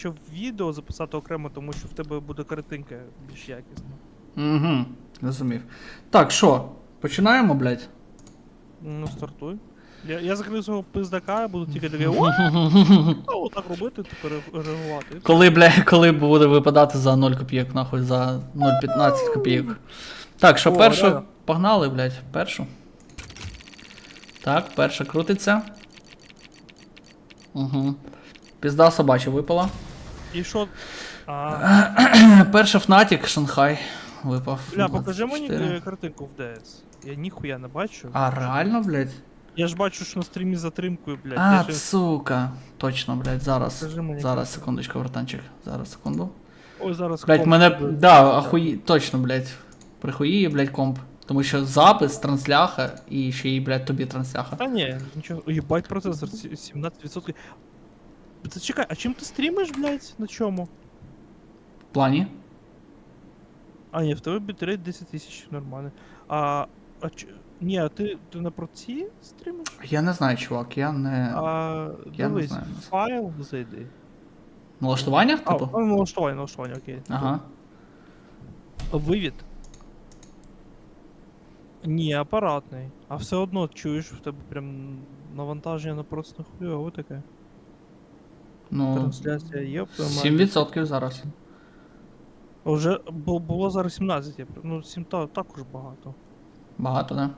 Щоб відео записати окремо, тому що в тебе буде картинка більш якісна. Угу, розумів. Так, що, починаємо, блядь? Ну, стартуй. Я, я закрив свого пиздака, я буду тільки таке отак робити, тепер реагувати. Коли, бля, коли буде випадати за 0 копійок, нахуй, за 0,15 копійок. Так, що першу. Погнали, блядь, першу. Так, перша крутиться. Угу. Пізда собача випала. І що? А, Перша Фнатік, Шанхай. Випав. бля, покажи мені 24. е, картинку в DS. Я ніхуя не бачу. А, реально, блядь? Я ж бачу, що на стрімі затримкою, блядь. А, я сука. Точно, блядь, зараз. Мені Зараз, картинку. секундочку, братанчик. Зараз, секунду. Ой, зараз Блять, комп мене. Да, ахуї. Точно, блять. Прихуїє, блять, комп. Тому що запис, трансляха і ще й, блять, тобі трансляха. Та ні, нічого. Єбать процесор 17%. Та чекай, а чим ти стрімиш, блядь? На чому? В плані? А, ні, в тебе бітрейт 10 тисяч нормально. А. А ч... Ні, а ти, ти на проці стрімиш? Я не знаю, чувак, я не. А, я не дивись, знаю. файл зайди. В налаштуваннях, А, типу? а, налаштування, налаштування, окей. Ага. Вивід. Ні, апаратний. А все одно чуєш, в тебе прям навантаження на просто хуйове таке. Ну. Трансляція є, 7% зараз. Уже бу- було зараз 17, я пр- ну 7 та, також багато. Багато, да?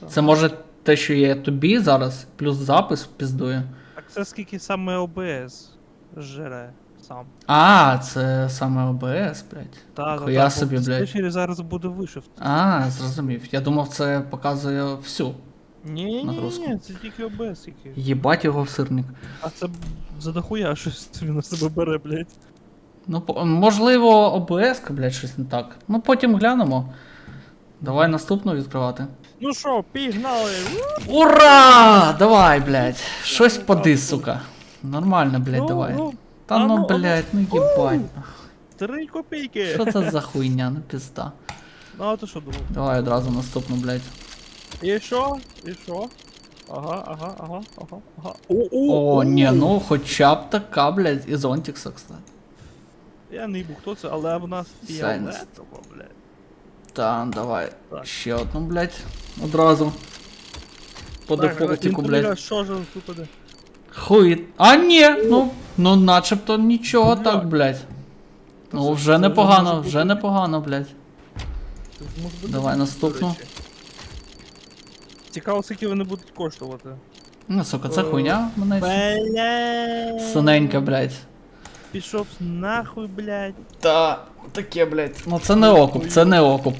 Так. Це може те, що є тобі зараз, плюс запис піздує. Так це скільки саме ОБС жере сам. А, це саме ОБС, блять. Та, та, Хуя та, собі, блядь. зараз буде вишив. А, зрозумів. Я думав, це показує всю. Ні, ні, ні, Нагрузку. ні, це тільки ОБС. Єбать його в сирник. А це б за дохуя щось він на себе бере, блядь. Ну, по- можливо, ОБС, блядь, щось не так. Ну потім глянемо. Давай наступну відкривати. Ну що, пігнали! Ура! Давай, блядь. Щось поди, сука. Нормально, блядь, Ну, давай. ну, Та ну, ну, ну. блядь, ну їбать. Три копійки! Що це за хуйня, ну пізда. Ну а ти що думав? Давай одразу наступну, блядь. І що? І що? Ага, ага, ага, ага, ага. О, о, О, ні, ну хоча б така, блядь, із Онтікса, кстати. Я не їбу, хто це, але в нас Сайнс. фіолетово, блядь. Та, давай. Так. Ще одну, блядь. Одразу. По дефолтику, блядь. Що ж тут іде? Хуй. А ні, ну, ну начебто нічого Бля. так, блядь. Ну, вже непогано, вже непогано, блядь. Це ж може бути Давай наступну. речі. Цікаво, скільки вони будуть коштувати. Ну, сука, це хуйня мене. Бля. Синенька, блядь. Пішов нахуй, блядь. Та, таке, блядь. Ну це не окуп, це не окуп.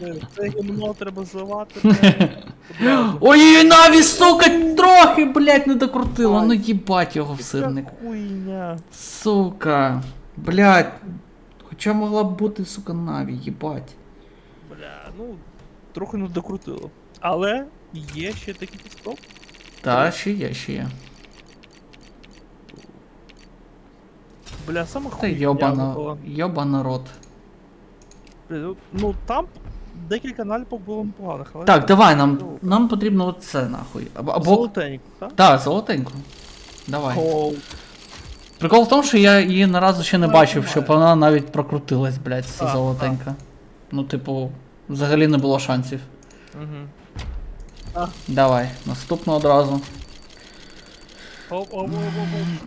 Це, це гімно треба зливати, блядь. Одразу. Ой, Наві, сука, трохи, блядь, не докрутило. Ну їбать його в сирник. Яка хуйня. Сука. Блядь. Хоча могла б бути, сука, Наві, їбать. Бля, ну, трохи не докрутило. Але є ще такі підстоп. Та, ще є, ще є. Бля, саме Та хуйня йобана, випала. йобана рот. Бля, ну, там декілька наліпок було непоганих, але. Так, давай, нам, нам потрібно оце нахуй. Або. або... Золотенько, так? Так, золотеньку. Давай. Гол. Прикол в тому, що я її наразу ще не Ну, бачив, нормально. щоб вона навіть прокрутилась, блядь, ця Так, золотенька. Ну, типу, взагалі не було шансів. Угу. Давай, наступну одразу.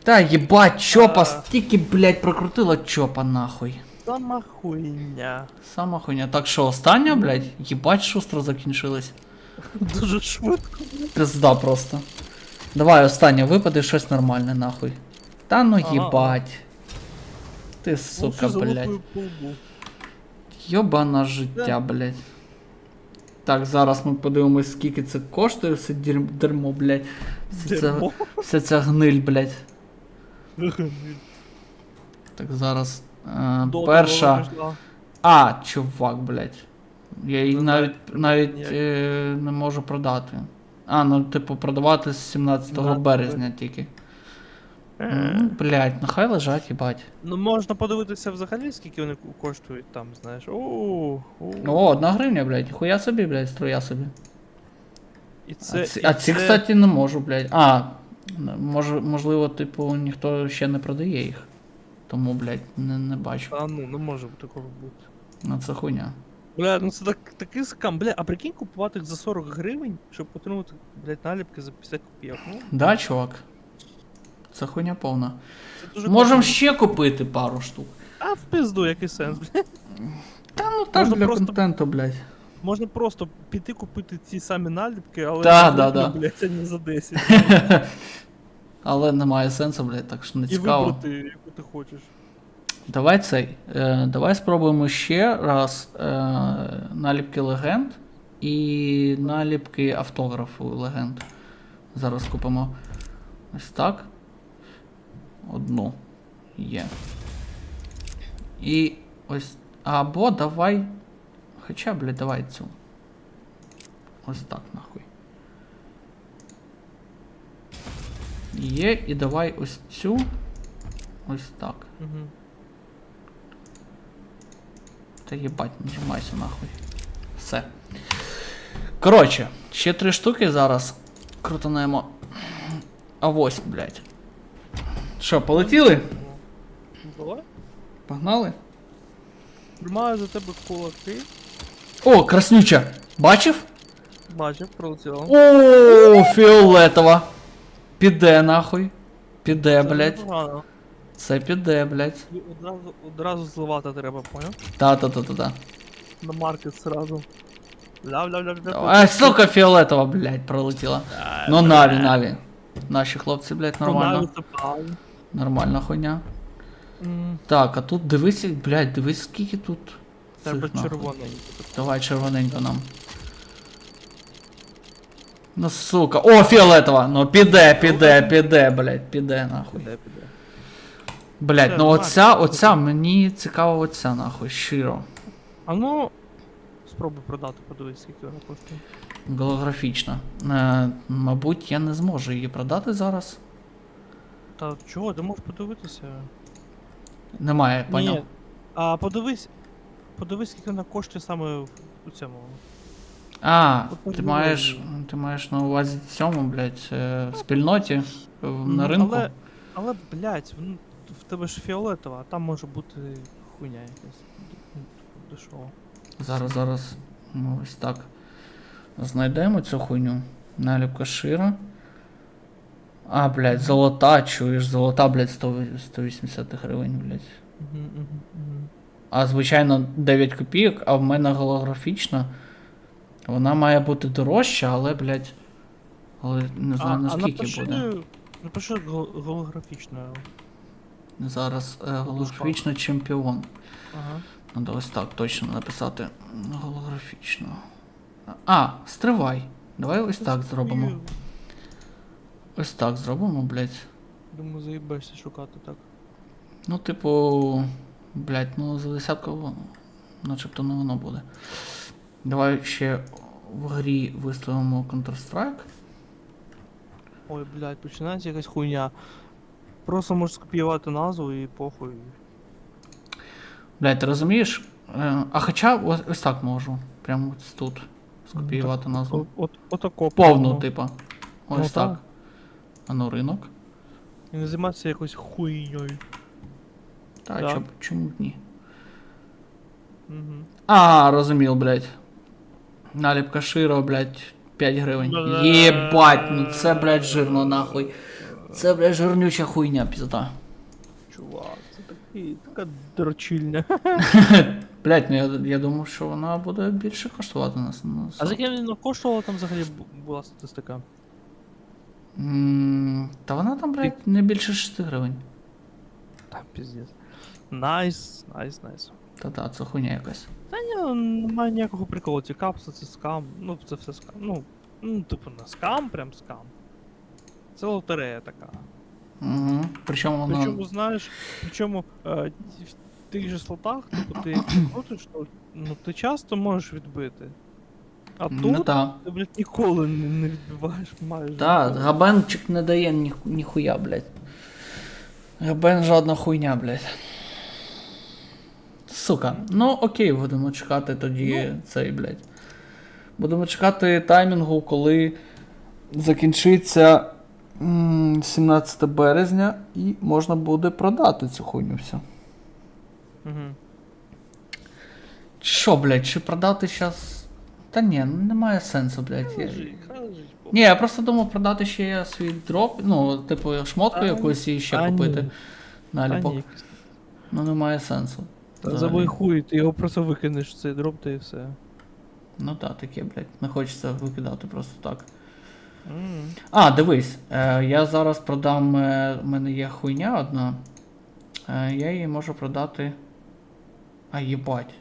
Та їбать, чопа А. стільки, блядь, прокрутила чопа нахуй. Сама хуйня. Сама хуйня. Так що, остання, блядь, їбать шустро закінчилась. Дуже швидко. Пизда просто. Давай, останнє випаде щось нормальне, нахуй. Та ну Ага. їбать. Ти сука, блядь. лбу. Йобана життя, блядь. Так, зараз ми подивимось, скільки це коштує, все дерьм- дерьмо, блядь. Вся ця, Дерьмо. вся ця гниль, блядь. Так, зараз. Е, перша. А, чувак, блядь. Я її Ну, навіть, навіть е, не можу продати. А, ну, типу, продавати з 17 17 березня тільки. Ну, блядь, нехай лежать, їбать. Ну можна подивитися взагалі, скільки вони коштують там, знаєш. О, одна гривня, блядь. Хуя собі, блядь, струя собі. І це, а ці, і а ці це- кстати, не можу, блядь. А, Може, можливо, типу, ніхто ще не продає їх. Тому, блядь, не, не бачу. Та ну, не може такого бути. Ну це хуйня. Бля, ну це так, такий скам, бля, а прикинь купувати їх за 40 гривень, щоб отримати, блядь, наліпки за 50 копійок. Ну, Да, чувак? Це хуйня повна. це Можемо ще купити пару штук. А в пизду, який сенс, блядь. Та ну так Можна для просто- контенту, блядь. Можна просто піти купити ці самі наліпки, але Да, за да, да. блядь, а не за 10. Але немає сенсу, блядь, так що не І цікаво. вибрати, яку ти хочеш. Давай цей. Е, давай спробуємо ще раз е, наліпки легенд і наліпки автографу легенд. Зараз купимо ось так. Одну. Є. І ось. Або давай. Хоча, блядь, давай цю. Ось так, нахуй. Є, і давай ось цю. Ось так. Угу. Та їбать, нажимайся нахуй. Все. Коротше, ще три штуки зараз крутанемо. А ось, блядь. Що, полетіли? Давай. Погнали? Тримаю за тебе кулаки. О, краснюча! Бачив? Бачив, пролетіло. О, фіолетова. Піде нахуй. Піде, Це блядь. непогано. Це піде, блядь. І Одразу, одразу зливати треба, поняв? Та-та-та-та-та. На маркет сразу. Ляв-ляв-ляв-ляв. Ай, сука, фіолетова, блядь, пролетіла. Ну, наві, наві. Наші хлопці, блядь, нормально. Це правильно. Нормальна хуйня. М, Так, а тут дивись, блядь, дивись, скільки тут. Треба цих, нахуй. Давай червоненько нам. Ну сука. О, фіолетова! Ну піде, піде, піде, блядь, піде нахуй. Піде, піде. Блядь, ну оця, оця, мені цікаво оця нахуй, щиро. А ну, спробуй продати, подивись, скільки вона коштує. Голографічна. Е, мабуть, я не зможу її продати зараз. Та чого, ти можеш подивитися? Немає, поняв. Ні. А подивись. Подивись, скільки вона коштує саме в у цьому. А, От ти маєш. Ти маєш на увазі цьому, блядь, е, в спільноті, в- на ринку. Але, але блядь, в, в тебе ж фіолетова, а там може бути хуйня якась. Дешева. Зараз, зараз. Ну, ось так. Знайдемо цю хуйню. Наліпка шира. А, блядь, золота, чуєш, золота, блядь, 100, 180 гривень, блядь. Угу, угу, угу. А звичайно 9 копійок, а в мене голографічна. Вона має бути дорожча, але, блядь. Але не знаю а, наскільки напиши, буде. Напиши гол- голографічною. Зараз е, голографічна чемпіон. Ага. Надо ось так точно написати. Голографічно. А, стривай. Давай ось так зробимо. Ось так зробимо, блядь. Думаю, заїбешся шукати так. Ну, типу. Блядь, ну за десятку. Начебто не воно буде. Давай ще в грі виставимо Counter-Strike. Ой, блядь, починається якась хуйня. Просто можеш скопіювати назву і похуй. Блядь, ти розумієш? Е, а хоча ось, ось так можу. Прямо ось тут. Скопіювати назву. От, отако. Повну, типа. Ну, Ось так. А ну ринок. І не займатися якоюсь хуйньою. Та Так. чоб, чому б ні? Угу. А, розумів, блядь. Наліпка широ, блядь, 5 гривень. Єбать, ну це, блядь, жирно нахуй. Це, блядь, жирнюча хуйня, пізда. Чувак, це такий, така дрочильня. Блядь, ну я, я думав, що вона буде більше коштувати нас. Ну, А за яким він коштувала там взагалі була статистика? М, Та вона там, блядь, не більше 6 гривень. Там піздець. Найс, найс, найс. Та-та, це хуйня якась. Та ні, немає ніякого приколу. Ці капси це скам. Ну, це все скам. Ну, ну типу, не скам, прям скам. Це лотерея така. Угу. Причому вона. Причому, знаєш, причому е, в тих же слотах, типу, ти крутиш, то ну, ти часто можеш відбити. А Ну тут та. ти, блядь, ніколи не, не відбиваєш майже. Та, ніколи. габенчик не дає ні, ніхуя, блядь. Габен жодна хуйня, блядь. Сука. Ну окей, будемо чекати тоді цей, блядь. Будемо чекати таймінгу, коли закінчиться 17 березня і можна буде продати цю хуйню всю. Угу. Що, блядь, чи продати зараз. Та ні, ну немає сенсу, блядь. Я... Ні, я просто думав продати ще свій дроп, ну, типу, шмотку якусь і ще купити ні. на альбок. Ну немає сенсу. Та взагалі. забий хуй, ти його просто викинеш цей дроп, та і все. Ну так, таке, блядь. Не хочеться викидати просто так. М. А, дивись, е, я зараз продам. Е, в мене є хуйня одна. Е, я її можу продати. А їбать.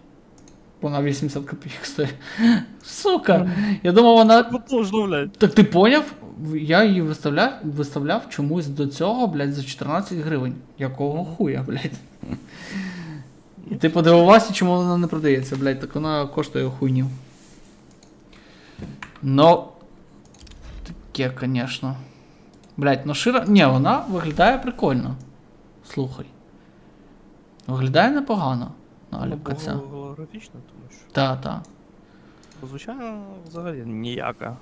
Вона 80 копійок стоїть. Сука! Я думав, вона. Потужно, блядь. Так ти поняв? Я її виставляв, виставляв чомусь до цього, блядь, за 14 гривень. Якого хуя, блядь? І ти подивився, чому вона не продається, блядь, так вона коштує хуйню. Ну. Таке, конечно. Блядь, ну шира. Ні, вона виглядає прикольно. Слухай. Виглядає непогано. Наліпка Ну, ця. гол- Голографічно, тому що. Та, та. Бо, Звичайно, взагалі ніяка.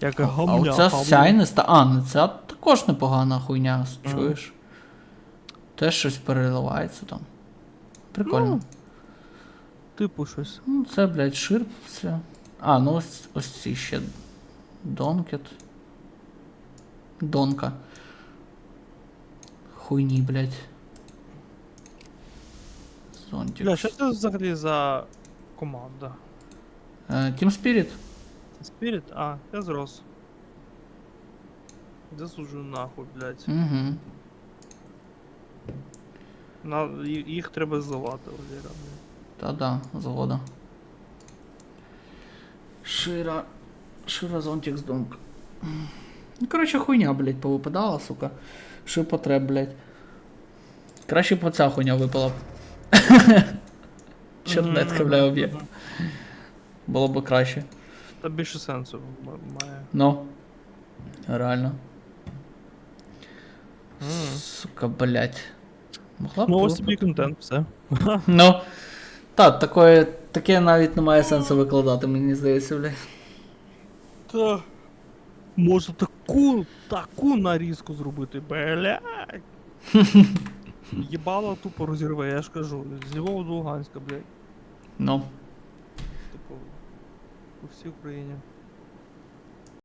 Яка А гамня. оця гамня. сяйниста. А, ну ця також непогана хуйня, чуєш? Теж щось переливається там. Прикольно. Ну. Типу щось. Ну, це, блядь, ширп все. А, ну ось, ось ці ще. Донкет. Донка. Хуйні, блядь. Зонтик. Бля, що це взагалі за команда? Е, Team Spirit. Спіріт? А, я зрос. Засуджую нахуй, блядь. Угу. На, їх треба зливати, Валера, блядь. Та-да, завода. Шира. Шира зонтик з донк. Ну, коротше, хуйня, блядь, повипадала, сука. Що потреб, блядь. Краще б оця хуйня випала Мгм, бля, об'єкт. Було б краще. Та більше сенсу має. Ну. Реально. Сука, блядь. Могла б. Ну ось тобі контент, все. Ну. Та, такое, таке навіть немає сенсу викладати, мені здається, блядь. Та. Може таку, таку нарізку зробити, блядь. Єбало тупо розірве, я ж кажу. З Львова до Луганська, блядь. Ну. Типу. По всій Україні.